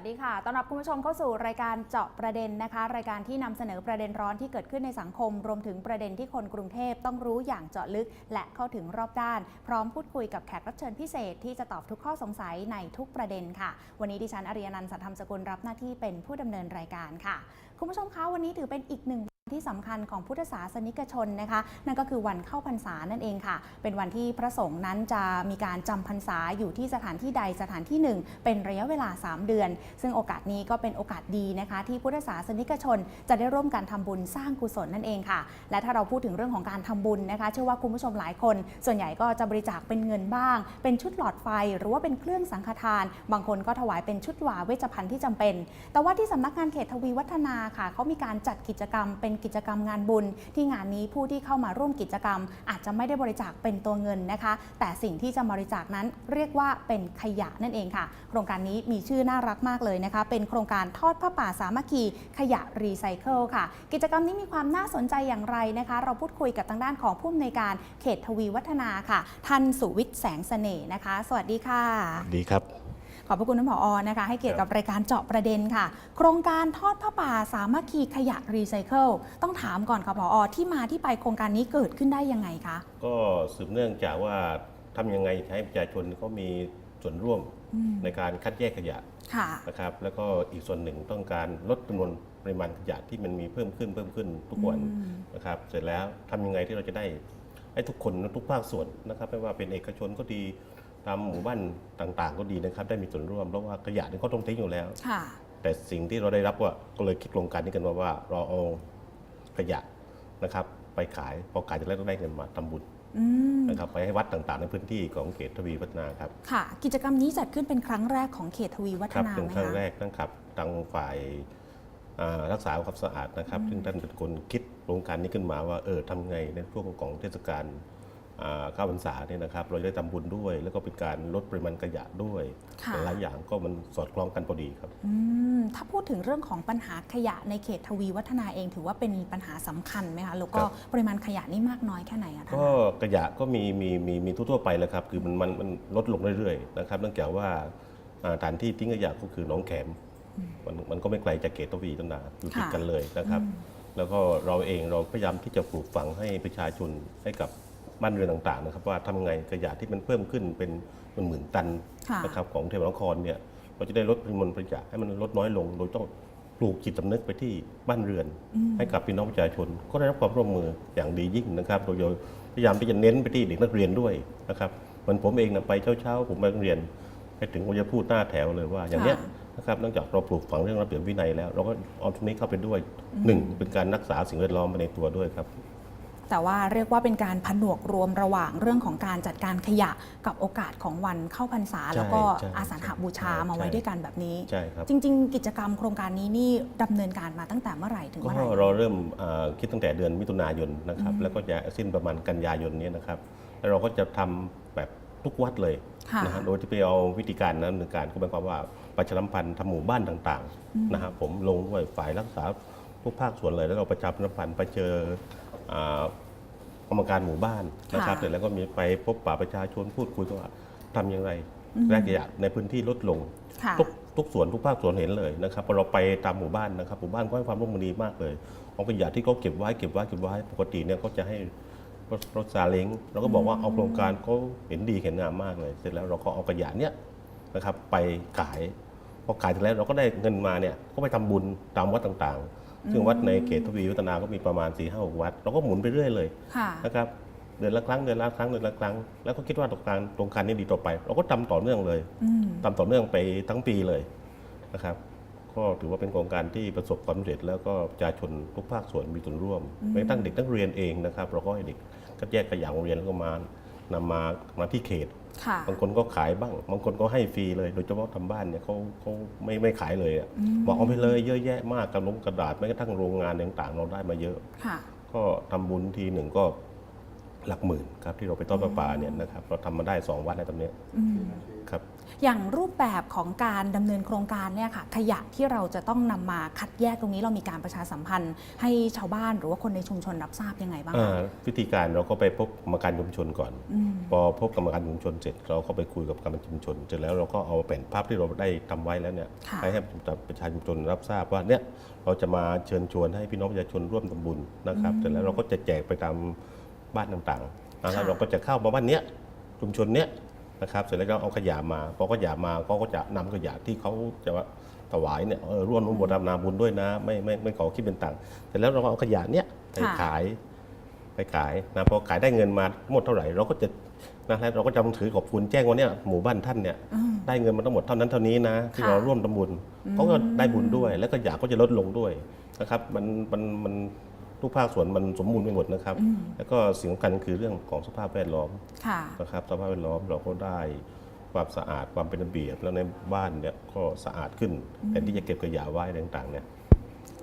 สวัสดีค่ะ ต้อนรับคุณผู้ชมเข้าสู่รายการเจาะประเด็นนะคะ รายการที่นำเสนอประเด็นร้อนที่เกิดขึ้นในสังคม รวมถึงประเด็นที่คนกรุงเทพต้องรู้อย่างเจาะลึก และเข้าถึงรอบด้าน พร้อมพูดคุยกับแขกรับเชิญพิเศษ ที่จะตอบทุกข้อสงสัยในทุกประเด็นค่ะ วันนี้ดิฉันอริยนันท์สัทธรรมสกุลรับหน้าที่เป็นผู้ดำเนินรายการค่ะ คุณผู้ชมคะวันนี้ถือเป็นอีกหนึ่ง ที่สำคัญของพุทธศาสนิกชนนะคะ นั่นก็คือวันเข้าพรรษานั่นเองค่ะ เป็นวันที่พระสงฆ์นั้นจะมีการจำพรรษาอยู่ที่สถานที่ใดสถานที่หนึ่ง เป็นระยะเวลา 3 เดือน ซึ่งโอกาสนี้ก็เป็นโอกาสดีนะคะ ที่พุทธศาสนิกชน จะได้ร่วมกันทำบุญสร้างกุศลนั่นเองค่ะ และถ้าเราพูดถึงเรื่องของการทำบุญนะคะ เชื่อว่าคุณผู้ชมหลายคน ส่วนใหญ่ก็จะบริจาคเป็นเงินบ้าง เป็นชุดหลอดไฟ หรือว่าเป็นเครื่องสังฆทาน บางคนก็ถวายเป็นชุดหวาเวชภัณฑ์ที่จำเป็น แต่ว่าที่สำนักงานเขตทวีวัฒนาค่ะเขามีการจัดกิจกรรมเป็นกิจกรรมงานบุญ ที่งานนี้ผู้ที่เข้ามาร่วมกิจกรรม อาจจะไม่ได้บริจาคเป็นตัวเงินนะคะ แต่สิ่งที่จะบริจาคนั้นเรียกว่าเป็นขยะนั่นเองค่ะ โครงการนี้มีชื่อน่ารักมากเลยนะคะ เป็นโครงการทอดผ้าป่าสามัคคีขยะรีไซเคิลค่ะ กิจกรรมนี้มีความน่าสนใจอย่างไรนะคะ เราพูดคุยกับทางด้านของผู้อำนวยการเขตทวีวัฒนาค่ะท่านสุวิทย์แสงเสน่ห์นะคะ สวัสดีค่ะดีครับ อบพระคุณท่านผอนะคะ ให้เกียรติกับรายการเจาะประเด็นค่ะ โครงการทอดผ้าป่าสามัคคีขยะรีไซเคิลต้องถามก่อนค่ะผอที่มาที่ไปโครงการนี้เกิดขึ้นได้ยังไงคะก็สืบเนื่องจากว่าทำยังไงให้ประชาชนเขามีส่วนร่วมอืมในการคัดแยกขยะค่ะนะครับ แล้วก็อีกส่วนหนึ่งต้องการลดจำนวนปริมาณขยะที่มันมีเพิ่มขึ้นเพิ่มขึ้นทุกวันอืมนะครับ เสร็จแล้วทำยังไงที่เราจะได้ให้ทุกคนทุกภาคส่วนนะครับ ไม่ว่าเป็นเอกชนก็ดี ตามหมู่บ้านต่างๆ ก็ดีนะครับ ได้มีส่วนร่วมเพราะว่าขยะนี่เขาต้องทิ้งอยู่แล้ว ค่ะ แต่สิ่งที่เราได้รับว่าก็เลยคิดโครงการนี้กันว่าว่าเราเอาขยะนะครับ ไปขายพอขายจะแล้วต้องได้เงินมาทำบุญอืม นะครับ ไปให้วัดต่างๆ ในพื้นที่ของเขตทวีวัฒนาครับ ค่ะ กิจกรรมนี้จัดขึ้นเป็นครั้งแรกของเขตทวีวัฒครับนาเป็นไหมครั้งคะแรกนะครับทางฝ่ายอ่ารักษาความสะอาดนะครับ ซึ่งท่านเป็นคนคิดโครงการนี้ขึ้นมาว่าเออทำไงในช่วงของเทศกาลอ่า ข้าวพรรษาเนี่ยนะครับเราจะได้ทำบุญด้วย แล้วก็เป็นการลดปริมาณขยะด้วยค่ะหลายอย่างก็มันสอดคล้องกันพอดีครับอืมถ้าพูดถึงเรื่องของปัญหาขยะในเขตทวีวัฒนาเองถือว่าเป็นปัญหาสำคัญไหมคะแล้วก็ครับปริมาณขยะนี่มากน้อยแค่ไหนอะท่านก็ขยะก็มีมีมีมีทั่วๆไปแล้วครับคือมันมันมันลดลงเรื่อยๆนะครับเนื่องจากว่าอ่าฐานที่ทิ้งขยะก็คือหนองแขมมันมันก็ไม่ไกลจากเขตทวีตนาอยู่ติดกันเลยนะครับ แล้วก็เราเองเราพยายามที่จะปลูกฝังให้ประชาชนให้กับ บ้านเรือนต่างๆนะครับว่าทำไงขยะที่มันเพิ่มขึ้นเป็นมันหมื่นตันค่ะนะครับของเทพนครเนี่ยเราจะได้ลดปริมาณขยะให้มันลดน้อยลง โดยต้องปลูกจิตสำนึกไปที่บ้านเรือน ให้กับพี่น้องประชาชน ก็ได้รับความร่วมมืออย่างดียิ่งนะครับโดยพยายามที่จะเน้นไปที่เด็กนักเรียนด้วยนะครับเหมือนผมเองนะไปเช้าๆผมไปโรงเรียนไปถึงผมจะพูดหน้าแถวเลยว่าอย่างเนี้ยค่ะนะครับนอกจากเราปลูกฝังเรื่องระเบียบวินัยแล้ว เราก็เอาตรงนี้เข้าไปด้วยหนึ่งเป็นการรักษาสิ่งแวดล้อมไปในตัวด้วยครับ แต่ว่าเรียกว่าเป็นการผนวกรวมระหว่างเรื่องของการจัดการขยะกับโอกาสของวันเข้าพรรษา แล้วก็ใช่อาสาฬหบูชาใช่มาไว้ใช่ด้วยกันแบบนี้ใช่ครับจริง ๆ กิจกรรมโครงการนี้นี่ดำเนินการมาตั้งแต่เมื่อไหร่ถึงก็เมื่อไหร่เราเริ่มเอ่อคิดตั้งแต่เดือนมิถุนายนนะครับแล้วก็จะสิ้นประมาณกันยายนเนี้นะครับแล้วเราก็จะทำแบบทุกวัดเลยค่ะนะฮะโดยที่ไปเอาวิธีการนั้นดำเนินการก็หมายความว่าประชาสัมพันธ์ทำหมู่บ้านต่างๆนะฮะผมลงด้วยฝ่ายรักษาทุกภาคส่วนเลยแล้วเราประชาสัมพันธ์ไปเจออ่า กรรมการหมู่บ้านนะครับค่ะเสร็จแล้วก็มีไปพบปะประชาชนพูดคุยกันว่าทำอย่างไรแรกขยะในพื้นที่ลดลงค่ะทุกทุกส่วนทุกภาคส่วนเห็นเลยนะครับพอเราไปตามหมู่บ้านนะครับหมู่บ้านก็ให้ความร่วมมือดีมากเลยเอาขยะที่เขาเก็บไว้เก็บไว้เก็บไว้ปกติเนี่ยเขาจะให้รถรถซาเล้งเราก็บอกว่าเอาโครงการเขาเห็นดีเห็นงามมากเลย เสร็จแล้วเราก็เอาขยะเนี่ยนะครับไปขายพอขายเสร็จแล้วเราก็ได้เงินมาเนี่ยก็ไปทำบุญตามวัดต่างๆ ซึ่งวัดในเขตทวีวัฒนาก็มีประมาณ4ี่ห้าวัด เราก็หมุนไปเรื่อยเลยค่ะนะครับเดือนละครั้งเดือนละครั้งเดือนละครั้ง แล้วก็คิดว่าโครงการโครงการนี้ดีต่อไป เราก็ทำต่อเนื่องเลยอืมทำต่อเนื่องไปทั้งปีเลยนะครับ ก็ถือว่าเป็นโครงการที่ประสบความสำเร็จ แล้วก็ประชาชนทุกภาคส่วนมีส่วนร่วมแม้กระทั่งเด็กนักเรียนเองนะครับ เราก็ให้เด็กคัดแยกขยะโรงเรียนแล้วก็มา นำมามาที่เขตค่ะบางคนก็ขายบ้าง บางคนก็ให้ฟรีเลย โดยเฉพาะทำบ้านเนี่ยเขาเขาไม่ไม่ขายเลยอะบอกเอาไปเลยเยอะแยะมากกระลงกระดาษแม้กระทั่งโรงงานต่างๆ เราได้มาเยอะค่ะก็ทำบุญทีหนึ่งก็หลักหมื่นครับที่เราไปต้อนประปาเนี่ยนะครับเราทำมาได้ 2 วัดแล้วตอนเนี้ยอืมครับ อย่างรูปแบบของการดำเนินโครงการเนี่ยค่ะขยะที่เราจะต้องนำมาคัดแยกตรงนี้เรามีการประชาสัมพันธ์ ให้ชาวบ้านหรือว่าคนในชุมชนรับทราบยังไงบ้างอ่าคะวิธีการเราก็ไปพบกรรมการชุมชนก่อนอืมพอพบกรรมการชุมชนเสร็จ เราก็ไปคุยกับกรรมการชุมชน เสร็จแล้วเราก็เอาแผนภาพที่เราได้ทำไว้แล้วเนี่ยค่ะให้ให้ประชาชนรับทราบว่าเนี่ยเราจะมาเชิญชวนให้พี่น้องประชาชนร่วมทำบุญนะครับเสร็จแล้วเราก็จะแจกไปตามบ้านต่างๆนะครับเราก็จะเข้ามาบ้านเนี้ยชุมชนเนี้ย นะครับ เสร็จแล้วก็เอาขยะมาพอขยะมาก็จะนำขยะที่เขาจะว่าถวายเนี่ยเออร่วมร่วมบนาบุญด้วยนะ ไม่ไม่ไม่ขอคิดเป็นตังค์เสร็จแล้วเราก็เอาขยะเนี้ยไปขายไปขายนะพอขายได้เงินมาทั้งหมดเท่าไหร่ เราก็จะนะแล้วเราก็จะถือขอบคุณแจ้งว่าเนี่ยหมู่บ้านท่านเนี่ยอืมได้เงินมาทั้งหมดเท่านั้นเท่านี้นะที่ค่ะเราร่วมทำบุญเขาก็ได้บุญด้วย แล้วก็อยากก็จะลดลงด้วยนะครับมันมันมัน ทุกภาคส่วนมันสมบูรณ์ไปหมดนะครับอืมแล้วก็สิ่งสำคัญคือเรื่องของสภาพแวดล้อมค่ะนะครับสภาพแวดล้อมเราก็ได้ความสะอาดความเป็นระเบียบแล้วในบ้านเนี่ยก็สะอาดขึ้นแทนที่จะเก็บขยะไว้อะไรต่างๆเนี่ย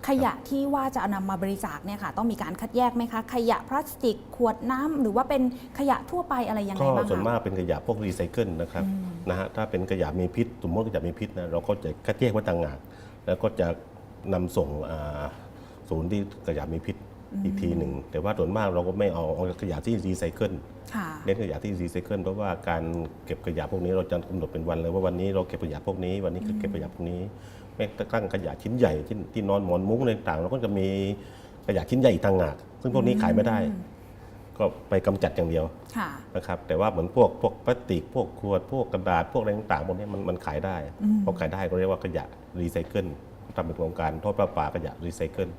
ขยะที่ว่าจะเอานำมาบริจาคเนี่ยค่ะต้องมีการคัดแยกไหมคะ ขยะพลาสติกขวดน้ำหรือว่าเป็นขยะทั่วไปอะไรยังไงก็บ้างส่วนคะมากเป็นขยะพวกรีไซเคิลนะครับนะฮะถ้าเป็นขยะมีพิษสมมติขยะมีพิษนะเราก็จะคัดแยกไว้ต่างหากแล้วก็จะนำส่งอ่าศูนย์ที่ขยะมีพิษ อีกทีหนึ่ง แต่ว่าส่วนมากเราก็ไม่เอาเอาขยะที่รีไซเคิลค่ะเน้นขยะที่รีไซเคิลเพราะว่าการเก็บขยะพวกนี้เราจะกำหนดเป็นวันเลยว่าวันนี้เราเก็บขยะพวกนี้ วันนี้เก็บขยะพวกนี้แม้กระทั่งขยะชิ้นใหญ่ที่ที่นอนหมอนมุ้งอะไรต่างๆเราก็จะมีขยะชิ้นใหญ่อีกต่างหากซึ่งพวกนี้ขายไม่ได้ ก็ไปกำจัดอย่างเดียวค่ะนะครับแต่ว่าเหมือนพวกพวกพลาสติกพวกขวดพวกกระดาษพวกอะไรต่างๆพวกนี้มันมันขายได้พอขายได้ก็เรียกว่าขยะรีไซเคิลทำเป็นโครงการทอดประปาขยะรีไซเคิล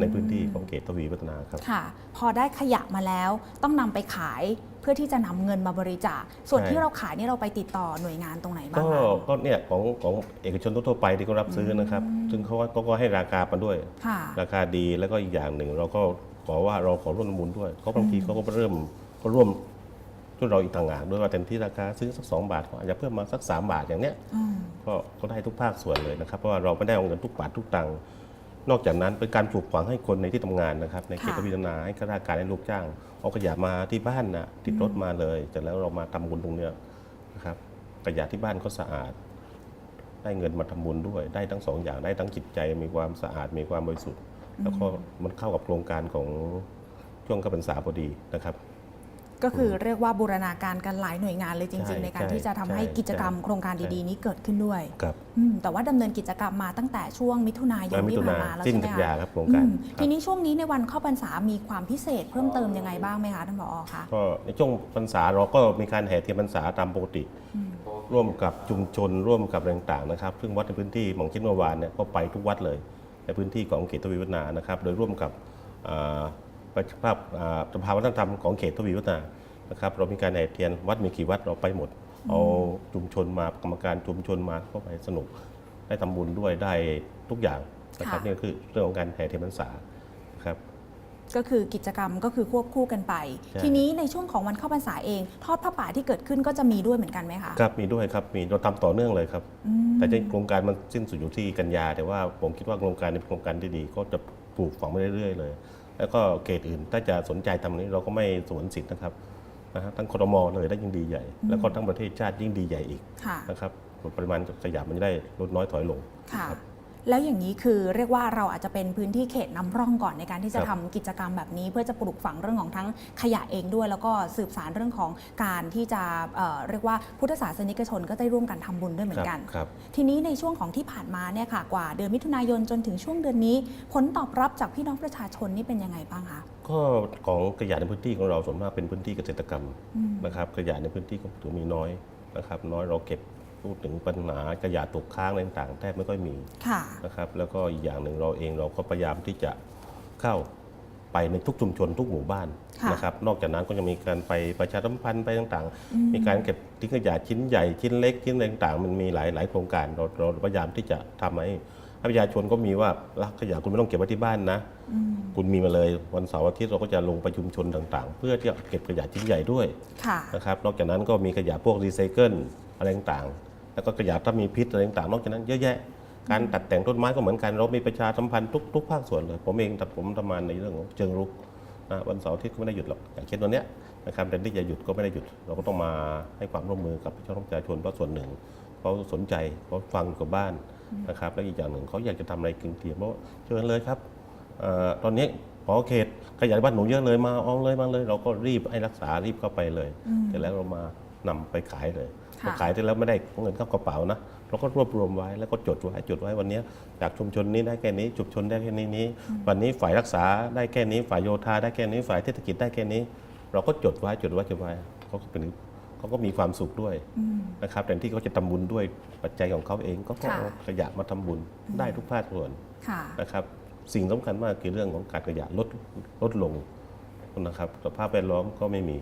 ในพื้นที่ของเขตทวีวัฒนาครับค่ะ พอได้ขยะมาแล้วต้องนำไปขายเพื่อที่จะนำเงินมาบริจาค ส่วนใช่ที่เราขายนี่เราไปติดต่อหน่วยงานตรงไหนบ้างก็คะก็เนี่ยของของเอกชนทั่วๆไปที่เขารับซื้อนะครับ ซึ่งเขาก็ก็ให้ราคามาด้วยค่ะราคาดีแล้วก็อีกอย่างหนึ่ง เราก็ขอว่าเราขอร่วมทำบุญด้วยเขาบางทีเขาก็เริ่มเขาร่วมช่วยเราอีกต่างหากด้วยว่าเต็มที่ราคาซื้อสักสองบาทก็อาจจะเพิ่มมาสักสามบาทอย่างเนี้ยอืมก็ก็ได้ทุกภาคส่วนเลยนะครับเพราะว่าเราไม่ได้เอาเงินทุกบาททุกตังค์ นอกจากนั้นเป็นการปลูกฝังให้คนในที่ทำงานนะครับ ในเขตค่ะพิจารณาให้ข้าราชการให้ลูกจ้างเอาขยะมาที่บ้านนะติดรถมาเลยเสร็จแล้วเรามาทำบุญตรงเนี้ยนะครับขยะที่บ้านก็สะอาด ได้เงินมาทำบุญด้วย ได้ทั้งสองอย่างได้ทั้งจิตใจมีความสะอาดมีความบริสุทธิ์ แล้วก็มันเข้ากับโครงการของช่วงเข้าพรรษาพอดีนะครับ ก็คือเรียกว่าบูรณาการกันหลายหน่วยงานเลยจใช่ริง ๆ ในการใช่ที่จะทำให้ใช่กิจกรรมใช่โครงการดีๆ นี้เกิดขึ้นด้วยครับอืมแต่ว่าดำเนินกิจกรรมมาตั้งแต่ช่วงมิถุนายนมิที่ถุผ่านนามาแล้วสิ้นใช่ไหมกันยาคะครับโครงการอืมครับทีนี้ช่วงนี้ในวันเข้าพรรษามีความพิเศษเพิ่มเติมยังไงบ้างไหมคะท่านผอคะก็ในช่วงพรรษาเราก็มีการแห่เทียนพรรษาตามปกติ ร่วมกับชุมชนร่วมกับอะไรต่างๆนะครับ ซึ่งวัดในพื้นที่หมองชิดเมื่อวานเนี่ยก็ไปทุกวัดเลย ในพื้นที่ของเขตทวีวัฒนานะครับ โดยร่วมกับ อ่าประชาภาพอ่าสภาวัฒนธรรมของเขตทวีวัฒนานะครับเรามีการแห่เทียนวัดมีกี่วัดเราไปหมด เอาชุมชนมากรรมการชุมชนมาเข้าไปสนุก ได้ทำบุญด้วยได้ทุกอย่างนะครับค่ะนี่ก็คือเรื่องของการแห่เทียนพรรษานะครับก็คือกิจกรรมก็คือควบคู่กันไปใช่ทีนี้ในช่วงของวันเข้าพรรษาเอง ทอดผ้าป่าที่เกิดขึ้นก็จะมีด้วยเหมือนกันไหมคะครับมีด้วยครับมีเราทำต่อเนื่องเลยครับอืมแต่จริงๆโครงการมันสิ้นสุดอยู่ที่กันยา แต่ว่าผมคิดว่าโครงการนี้เป็นโครงการที่ดีก็จะปลูกฝังไปเรื่อยๆเลย แล้วก็เขตอื่นถ้าจะสนใจทำนี้เราก็ไม่สวนสิทธิ์นะครับนะฮะทั้งครมเลยได้ยิ่งดีใหญ่ แล้วก็ทั้งประเทศชาติยิ่งดีใหญ่อีกค่ะ นะครับปริมาณขยะมันจะได้ลดน้อยถอยลงค่ะ ครับ แล้วอย่างนี้คือเรียกว่าเราอาจจะเป็นพื้นที่เขตนำร่องก่อนในการที่จะครัทำบกิจกรรมแบบนี้ เพื่อจะปลูกฝังเรื่องของทั้งขยะเองด้วย แล้วก็สืบสารเรื่องของการที่จะเอ่อเรียกว่าพุทธศาสนิกชนก็ได้ร่วมกันทำบุญด้วยเหมือนกันครับทีนี้ในช่วงของที่ผ่านมาเนี่ยค่ะกว่าเดือนมิถุนายนจนถึงช่วงเดือนนี้ ผลตอบรับจากพี่น้องประชาชนนี่เป็นยังไงบ้างคะก็ของขยะในพื้นที่ของเราส่วนมากเป็นพื้นที่เกษตรกรรมอืมนะครับขยะในพื้นที่ก็ถือมีน้อยนะครับน้อยเราเก็บ พูดถึงปัญหาขยะตกค้างอะไรต่างๆแทบไม่ค่อยมีค่ะนะครับแล้วก็อีกอย่างหนึ่งเราเองเราก็พยายามที่จะเข้าไปในทุกชุมชนทุกหมู่บ้านค่ะนะครับนอกจากนั้นก็จะมีการไปประชาสัมพันธ์ไปต่างๆ มีการเก็บทิ้งขยะชิ้นใหญ่ชิ้นเล็กชิ้นอะไรต่างๆ มันมีหลายหลายโครงการเราเราพยายามที่จะทำให้ให้ประชาชนก็มีว่ารักขยะคุณไม่ต้องเก็บไว้ที่บ้านนะอืมคุณมีมาเลยวันเสาร์อาทิตย์เราก็จะลงไปชุมชนต่างๆ เพื่อที่จะเก็บขยะชิ้นใหญ่ด้วยค่ะนะครับนอกจากนั้นก็มีขยะพวกรีไซเคิลอะไรต่างๆ แล้วก็ขยะถ้ามีพิษอะไรต่างๆนอกจากนั้นเยอะแยะการตัดแต่งต้นไม้ก็เหมือนกันเรามีประชาสัมพันธ์ทุกทุกภาคส่วนเลย ผมเองแต่ผมทำงานในเรื่องของเชิงรุกนะวันเสาร์อาที่ก็ไม่ได้หยุดหรอกอย่างเช่นวันเนี้ยนะครับแต่ที่จะหยุดก็ไม่ได้หยุด เราก็ต้องมาให้ความร่วมมือกับพี่น้องประชาชนเพราะส่วนหนึ่งเขาสนใจเขาฟังอยู่กับบ้านนะครับแล้วอีกอย่างหนึ่งเขาอยากจะทำอะไรกึ่งเทียมเพราะว่าเชิญเลยครับเอ่อตอนนี้พอเขตขยายบ้านหนูเยอะเลยมาเอาเลยมาเลย เราก็รีบให้รักษารีบเข้าไปเลยเสร็จแล้วเรามานำไปขายเลยค่ะ พอขายเสร็จแล้วไม่ได้เงินเข้ากระเป๋านะเราก็รวบรวมไว้แล้วก็จดไว้จดไว้วันนี้จากชุมชนนี้ได้แค่นี้ชุมชนได้แค่นี้นี้ วันนี้ฝ่ายรักษาได้แค่นี้ ฝ่ายโยธาได้แค่นี้ฝ่ายเทศกิจได้แค่นี้ เราก็จดไว้จดไว้จดไว้เขาก็เป็นเขาก็มีความสุขด้วยนะครับแต่ที่เขาจะทำบุญด้วยปัจจัยของเขาเองก็ค่ะเอาขยะมาทำบุญได้ทุกภาคส่วนค่ะนะครับ สิ่งสำคัญมากคือเรื่องของการขยะลดลดลงนะครับสภาพแวดล้อมก็ไม่มี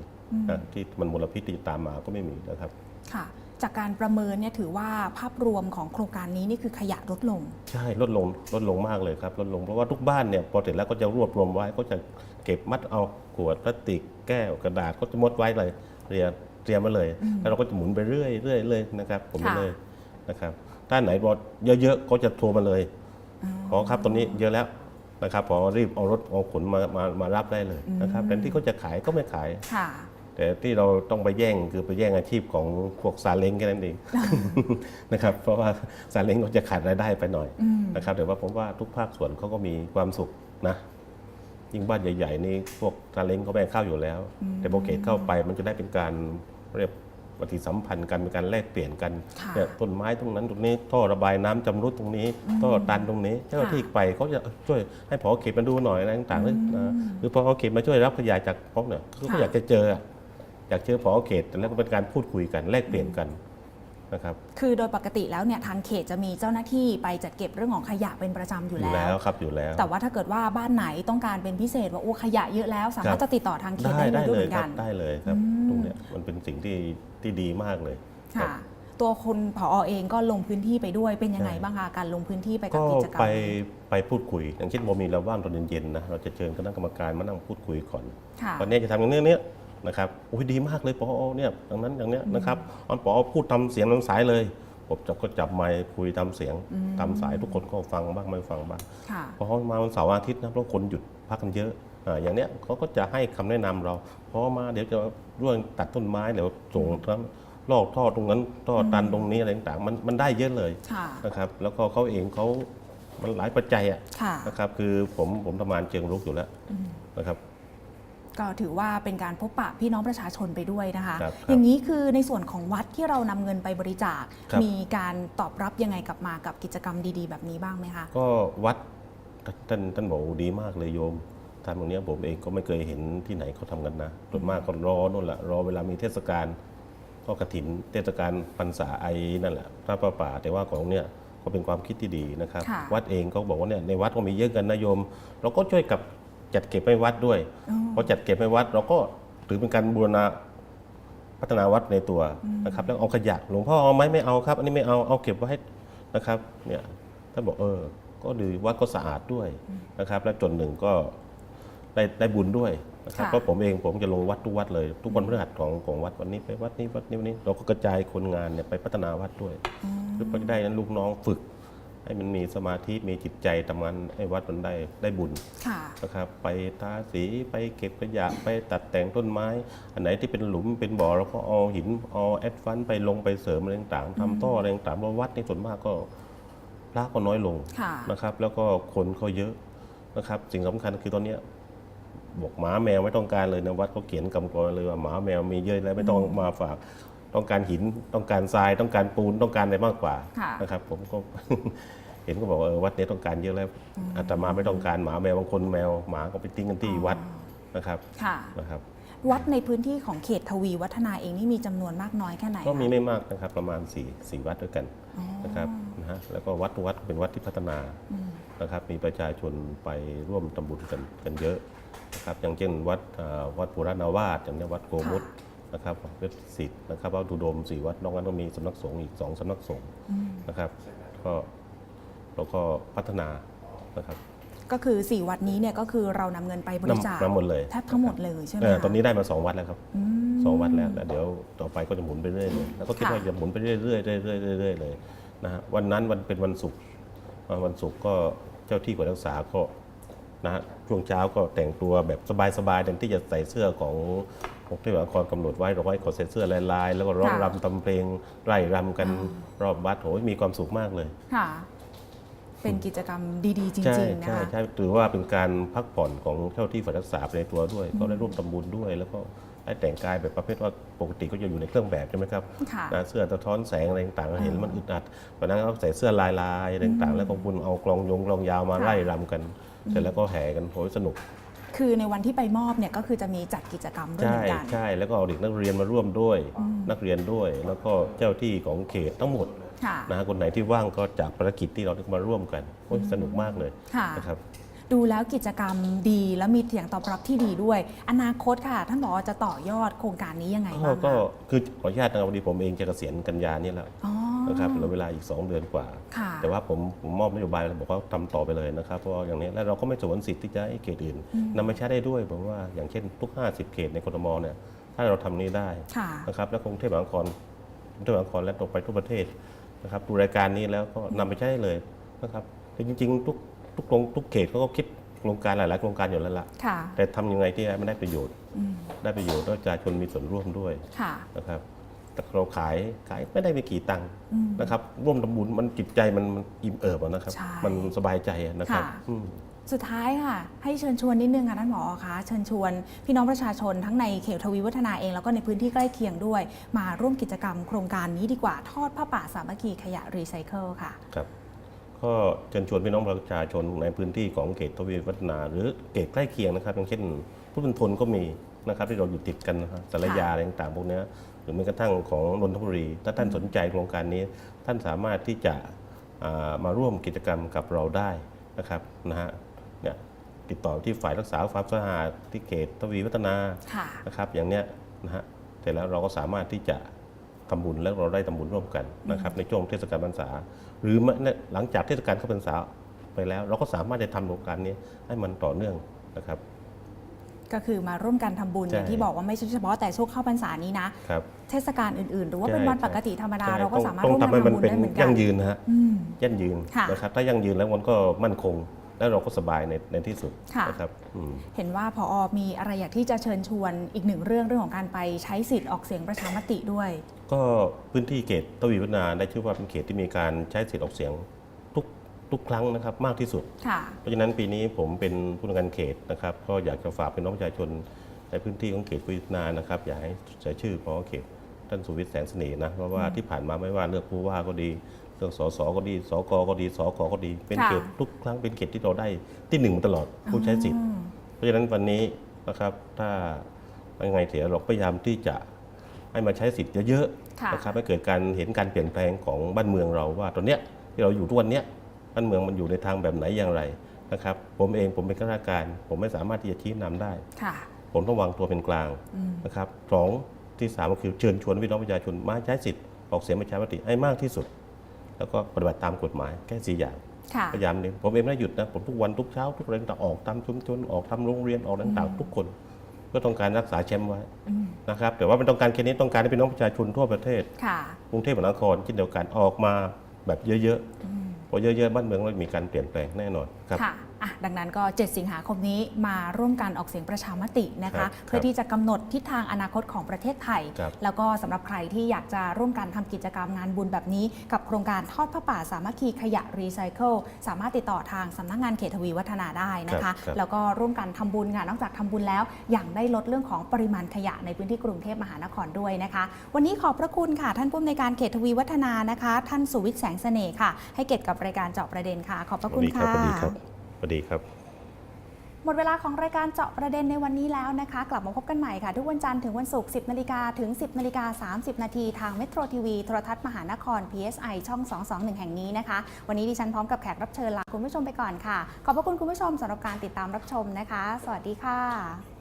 นะที่มันมลพิษที่ตามมาก็ไม่มีนะครับ ค่ะ จากการประเมินเนี่ยถือว่าภาพรวมของโครงการนี้นี่คือขยะลดลง ใช่ลดลงลดลงมากเลยครับลดลงเพราะว่าทุกบ้านเนี่ยพอเสร็จแล้วก็จะรวบรวมไว้ก็จะเก็บมัดเอาขวดพลาสติกแก้วกระดาษก็จะมดไว้เลยเรียเตรียมมาเลยแล้วเราก็จะหมุนไปเรื่อยเรื่อยเลยนะครับผมไปค่ะเลยนะครับถ้าไหนรอเยอะๆก็จะโทรมาเลย ขอครับตอนนี้เยอะแล้วนะครับพอรีบเอารถเอาขนมามามารับได้เลยนะครับแต่ที่เขาจะขายก็ไม่ขาย ค่ะ แต่ที่เราต้องไปแย่งคือไปแย่งอาชีพของพวกซาเล้งแค่นั้นเองนะครับเพราะว่าซาเล้งเขาจะขาดรายได้ไปหน่อยนะครับแต่ว่าผมว่าทุกภาคส่วนเขาก็มีความสุขนะยิ่งบ้านใหญ่ ๆ นี่พวกซาเล้งเขาแบ่งข้าวอยู่แล้ว แต่โปรเกตเข้าไปมันจะได้เป็นการเรียกปฏิสัมพันธ์กันเป็นการแลกเปลี่ยนกันค่ะเนี่ยต้นไม้ตรงนั้นตรงนี้ท่อระบายน้ำจำรุดตรงนี้ท่อตันตรงนี้เจ้าหน้าที่ไปเขาจะช่วยให้ผอเขตมาดูหน่อยอะไรต่างๆหรือนะหรือพอเขตมาช่วยรับขยะจากพวกเนี่ยคือเขาอยากจะเจอ อะอยากเจอผอเขตแต่แล้วก็เป็นการพูดคุยกันแลกเปลี่ยนกันนะครับคือโดยปกติแล้วเนี่ยทางเขตจะมีเจ้าหน้าที่ไปจัดเก็บเรื่องของขยะเป็นประจำอยู่อยู่แล้แล้ววครับอยู่แล้ว แต่ว่าถ้าเกิดว่าบ้านไหนต้องการเป็นพิเศษว่าโอ้ขยะเยอะแล้ว สามารถครับจะติดต่อทางเขตได้ได้เลยได้ด้วยเลเหยมือนครักับน ได้เลยครับอืม ตรงเนี้ยมันเป็นสิ่งที่ที่ดีมากเลยครัค่ะบตัวคุณผอเองก็ลงพื้นที่ไปด้วยเป็นยังไงใช่ บ้างคะการลงพื้นที่ไปกับก็กิจกรรมไปนี้ไปพูดคุย อย่างเช่นพอมีเราว่างตอนเย็นๆนะเราจะเชิญคณะกรรมการมานั่งพูดคุยก่อน ค่ะวันนี้จะทำอย่างนี้เนี้ย นะครับโอ้ยดีมากเลยปอเนี่ยดังนั้นอย่างเนี้ยนะครับอันปอพูดทำเสียงทำสายเลย ผมจะก็จับไมค์คุยทำเสียงทำสายทุกคนก็ฟังบ้างไม่ฟังบ้างค่ะพอมาวันเสาร์อาทิตย์นะเพราะคนหยุดพักกันเยอะอ่าอย่างเนี้ยเขาก็จะให้คำแนะนำเราพอมาเดี๋ยวจะร่วงตัดต้นไม้เดี๋ยวส่งทั้งลอกท่อตรงนั้นท่อตันตรงนี้อะไรต่างๆมันมันได้เยอะเลยค่ะนะครับ แล้วก็เขาเองเขามันหลายปัจจัยอะค่ะนะครับ คือผมผมทำงานเชิงรุกอยู่แล้วนะครับ ก็ถือว่าเป็นการพบปะพี่น้องประชาชนไปด้วยนะคะ ครับครับ อย่างนี้คือในส่วนของวัดที่เรานำเงินไปบริจาค ครับ มีการตอบรับยังไงกลับมากับกิจกรรมดีๆ แบบนี้บ้างไหมคะ ก็วัดท่านท่านบอกดีมากเลยโยมทำตรงเนี้ยผมเองก็ไม่เคยเห็นที่ไหนเขาทำกันนะส่วนมากก็รอนู่นแหละรอเวลามีเทศกาลก็กระถินเทศกาลพรรษาไอนั่นแหละพระประป่าแต่ว่าของเนี้ยก็เป็นความคิดที่ดีนะครับ ค่ะ วัดเองก็บอกว่าเนี่ยในวัดก็มีเยอะกันนะโยม เราก็ช่วยกับ จัดเก็บให้วัดด้วยอ๋อพอจัดเก็บให้วัดเราก็ถือเป็นการบูรณาพัฒนาวัดในตัวนะครับ แล้วเอาขยะหลวงพ่อเอาไหมไม่เอาครับ อันนี้ไม่เอาเอาเก็บไว้นะครับเนี่ยท่านบอกเออ ก็ดีวัดก็สะอาดด้วยนะครับ และจนหนึ่งก็ได้ได้บุญด้วยนะครับค่ะเพราะผมเองผมจะลงวัดทุกวัดเลย ทุกวันพฤหัสของของวัดวันนี้ไปวัดนี้วัดนี้วันนี้ เราก็กระจายคนงานเนี่ยไปพัฒนาวัดด้วยเพื่อจะได้นั้นลูกน้องฝึก ให้มันมีสมาธิมีจิตใจทำงานให้วัดมันได้ได้บุญค่ะ นะครับไปทาสีไปเก็บขยะไปตัดแต่งต้นไม้ อันไหนที่เป็นหลุมเป็นบ่อเราก็เอาหินเอาแอดฟันไปลงไปเสริมอะไรต่างๆทำท่ออะไรต่างๆเพราะวัดในส่วนมากก็พระก็น้อยลงค่ะ นะครับ แล้วก็คนเขาเยอะนะครับ สิ่งสำคัญคือตอนเนี้ยบอกหมาแมวไม่ต้องการเลยนะวัดเขาเขียนกำกรเลยว่าหมาแมวมีเยอะแล้วไม่ต้องมาฝาก ต้องการหินต้องการทรายต้องการปูนต้องการอะไรมากกว่าค่ะนะครับ ผมก็เห็นก็บอกว่าเออวัดนี้ต้องการเยอะแล้วอาตมาไม่ต้องการหมาแมวบางคนแมวหมาก็ไปทิ้งกันที่วัดนะครับค่ะนะครับ วัดในพื้นที่ของเขตทวีวัฒนาเองนี่มีจำนวนมากน้อยแค่ไหนก็มีคะไม่มากนะครับ ประมาณ4ี่สี่วัดด้วยกันนะครับนะฮะแล้วก็วัดทุกวัดเป็นวัดที่พัฒนานะครับ มีประชาชนไปร่วมทำบุญกันกันเยอะนะครับอย่างเช่นวัดอ่าวัดปุรณาวาสอย่างเนี้ยวัดโกมุต นะครับเวชสิทธิ์นะครับวัดดุดมสี่วัดนอกนั้นก็มีสำนักสงฆ์อีกสองสำนักสงฆ์นะครับ ก็เราก็พัฒนานะครับก็คือ 4 วัดนี้เนี่ยก็คือเรานำเงินไปบริจาคนำนำหมดเลยแทบทั้งหมดเลยใช่ไหมเออคะตอนนี้ได้มาสองวัดแล้วครับอืมสองวัดแล้วแล้วเดี๋ยวต่อไปก็จะหมุนไปเรื่อยเลยแล้วก็คิดค่ะว่าจะหมุนไปเรื่อยๆเรื่อยๆเรื่อยๆเรื่อยๆเลยนะฮะวันนั้นวันเป็นวันศุกร์อ่าวันศุกร์ก็เจ้าที่กวดรักษาก็ นะฮะช่วงเช้าก็แต่งตัวแบบสบายๆแทนที่จะใส่เสื้อของกรุงเทพมหานครกำหนดไว้เราไว้ขอใส่เสื้อลายๆ แล้วก็ร้องค่ะ รำทำเพลงไร่รำกันรอบวัดโหยมีความสุขมากเลย ค่ะ เป็นกิจกรรมดี ๆ จใช่ริง ๆ นะใช่คะ ใช่ถือว่าเป็นการพักผ่อนของเจ้าที่ฝ่ายรักษาไปในตัวด้วย ก็ได้ร่วมทำบุญด้วย แล้วก็ ได้แต่งกายแบบประเภทว่าปกติก็จะอยู่ในเครื่องแบบใช่ไหมครับค่ะนะเสื้อสะท้อนแสงอะไรต่างๆเห็นมันอึดอัดวันนั้นเขาใส่เสื้อลายลายๆอะไรต่างๆ แล้วก็คุณเอากลองยงกลองยาวมาค่ะไล่รำกัน เสร็จแล้วก็แห่กันโหยสนุก คือในวันที่ไปมอบเนี่ยก็คือจะมีจัดกิจกรรมด้วยเหใช่มือนกันใช่แล้วก็เอาเด็กนักเรียนมาร่วมด้วย นักเรียนด้วย แล้วก็เจ้าที่ของเขตทั้งหมดค่ะนะฮะคนไหนที่ว่างก็จากภารกิจที่เราได้มาร่วมกันโอ้ยสนุกมากเลยค่ะนะครับ ดูแล้วกิจกรรมดีแล้วมีเสียงตอบรับที่ดีด้วย อนาคตค่ะ ท่านบอกว่าจะต่อยอดโครงการนี้ยังไงก็บ้างก็คะคือขออนุญาตนะครับวันนี้ผมเองจะเกษียณกันยานี่แหละอ๋อ นะครับเหลือเวลาอีก 2 เดือนกว่า ค่ะแต่ว่าผมผมมอบนโยบายแล้วบอกว่าทำต่อไปเลยนะครับเพราะว่าอย่างนี้แล้วเราก็ไม่สวนสิทธิ์ที่จะให้เขตอื่นนำมาใช้ได้ด้วยผมว่าอย่างเช่นทุก 50 เขตในกทมเนี่ยถ้าเราทำนี้ได้ค่ะ นะครับแล้วกรุงเทพมหานครกรุงเทพมหานครและตกไปทั่วประเทศนะครับดูรายการนี้แล้วก็นำไปใช้ได้เลยนะครับแต่จริง ๆ ทุก ทุกโรงทุกเขตเขาก็คิดโครงการหลาย ๆ โครงการอยู่แล้วล่ะค่ะ แต่ทำยังไงที่ให้มันได้ประโยชน์ อืมได้ประโยชน์แล้วประชาชนมีส่วนร่วมด้วยค่ะนะครับแต่เราขายขายไม่ได้ไปกี่ตังค์อืม นะครับ ร่วมทำบุญมันจิตใจมันมันอิ่มเอิบอะนะครับ ใช่มันสบายใจอะนะครับค่ะ อืม สุดท้ายค่ะ ให้เชิญชวนนิดนึงค่ะท่านผอคะเชิญชวนพี่น้องประชาชนทั้งในเขตทวีวัฒนาเองแล้วก็ในพื้นที่ใกล้เคียงด้วย มาร่วมกิจกรรมโครงการนี้ดีกว่าทอดผ้าป่าสามัคคีขยะรีไซเคิลค่ะ ครับ ก็เชิญชวนพี่น้องประชาชนในพื้นที่ของเขตทวีวัฒนา หรือเขตใกล้เคียงนะครับ อย่างเช่นพุทธมณฑลก็มีนะครับที่เราอยู่ติดกันนะครับสารยาอะไรต่างๆพวกนี้หรือแม้กระทั่งของนนทบุรี ถ้าท่านสนใจโครงการนี้ ท่านสามารถที่จะามาร่วมกิจกรรมกับเราได้นะครับนะฮะเนี่ยติดต่อที่ฝ่ายรักษาความสะอาดที่เขตทวีวัฒนานะครับอย่างเนี้ยนะฮะเสร็จแล้วเราก็สามารถที่จะทำบุญแล้วเราได้ทำบุญร่วมกันนะครับในช่วงเทศกาลพรรษา หรือแม้เนี่ยหลังจากเทศกาลเข้าพรรษาไปแล้ว เราก็สามารถจะทำโครงการนี้ให้มันต่อเนื่องนะครับ ก็คือมาร่วมกันทำบุญใช่อย่างที่บอกว่าไม่ใช่เฉพาะแต่ช่วงเข้าพรรษานี้นะครับเทศกาลอื่นๆ หรือว่าใช่เป็นวันใช่ปกติธรรมดาใช่เราก็ต้องสามารถต้องร่วมกันทำให้มันทำบุญเป็นได้เหมือนกัยั่นงยืนนะฮะอืมยั่งยืนค่ะนะครับถ้ายั่งยืนแล้วมันก็มั่นคง แล้วเราก็สบายในในที่สุดค่ะนะครับอืมเห็นว่าพอมีอะไรอยากที่จะเชิญชวนอีกหนึ่งเรื่องเรื่องของการไปใช้สิทธิ์ออกเสียงประชามติด้วย ก็พื้นที่เขตทวีวัฒนาได้ชื่อว่าเป็นเขตที่มีการใช้สิทธิ์ออกเสียงทุกทุกครั้งนะครับมากที่สุดค่ะเพราะฉะนั้นปีนี้ผมเป็นผู้ในวยการเขตนะครับ ก็อยากจะฝากพี่น้องประชาชนในพื้นที่ของเขตพิจารณานะครับ อยากให้ใส่ชื่อพอเขตท่านสุวิทย์แสงเสน่ห์นะเพราะว่าที่ผ่านมาไม่ว่าเลือกผู้ว่าก็ดี เลือกสสก็ดีสกก็ดีสกก็ดี เป็นค่ะเขตทุกครั้งเป็นเขตที่เราได้ที่หนึ่งมาตลอดผู้ใช้สิทธิ์อืมเพราะฉะนั้นวันนี้นะครับถ้ายังไงเสียเราพยายามที่จะให้มาใช้สิทธิ์เยอะค่ะๆนะครับให้เกิดการเห็นการเปลี่ยนแปลงของบ้านเมืองเราว่าตอนเนี้ยที่เราอยู่ทุกวันเนี้ยบ้านเมืองมันอยู่ในทางแบบไหนอย่างไรนะครับ ผมเองผมเป็นข้าราชการ ผมไม่สามารถที่จะชี้นำได้ค่ะผมต้องวางตัวเป็นกลางอืมนะครับสองที่สามก็คือเชิญชวนพี่น้องประชาชนมาใช้สิทธิ์ออกเสียงประชามติให้มากที่สุด แล้วก็ปฏิบัติตามกฎหมายแค่สี่อย่างค่ะพยายามเนี่ยผมเองไม่ได้หยุดนะผมทุกวันทุกเช้าทุกเรื่องต่างออกตามชุมชนออกทำโรงเรียนออกต่างๆทุกคนก็ต้องการรักษาแชมป์ไว้อืมนะครับแต่ว่าไม่ต้องการแค่นี้ต้องการให้พี่น้องประชาชนทั่วประเทศค่ะกรุงเทพมหานครเช่นเดียวกันออกมาแบบเยอะอืมๆพอเยอะๆบ้านเมืองเรามีการเปลี่ยนแปลงแน่นอนครับค่ะ อะดังนั้นก็ 7 สิงหาคมนี้มาร่วมกันออกเสียงประชามตินะครัคะ บเพื่อที่จะกำหนดทิศทางอนาคตของประเทศไทย ครับ แล้วก็สำหรับใครที่อยากจะร่วมกันทำกิจกรรมงานบุญแบบนี้ กับโครงการทอดผ้าป่าสามัคคีขยะรีไซเคิลสามารถติดต่อทางสำนักงานเขตทวีวัฒนาได้นะครัคะ บครับ แล้วก็ร่วมกันทำบุญค่ะนอกจากทำบุญแล้วอย่างได้ลดเรื่องของปริมาณขยะในพื้นที่กรุงเทพมหานครด้วยนะคะ วันนี้ขอบพระคุณค่ะ ท่านผู้อำนวยการเขตทวีวัฒนานะคะ ท่านสุวิทย์แสงเสน่ห์ค่ะ ให้เกียรติกับรายการเจาะประเด็นค่ะ ขอบพระสคุวัณสดีครัค่ะ สวัสดีครับ สวัสดีครับ หมดเวลาของรายการเจาะประเด็นในวันนี้แล้วนะคะ กลับมาพบกันใหม่ค่ะ ทุกวันจันทร์ถึงวันศุกร์ 10 นาฬิกาถึง 10 นาฬิกา 30 นาทีทางเมโทรทีวีโทรทัศน์มหานคร PSI ช่อง 221 แห่งนี้นะคะ วันนี้ดิฉันพร้อมกับแขกรับเชิญลาคุณผู้ชมไปก่อนค่ะ ขอบพระคุณคุณผู้ชมสำหรับการติดตามรับชมนะคะ สวัสดีค่ะ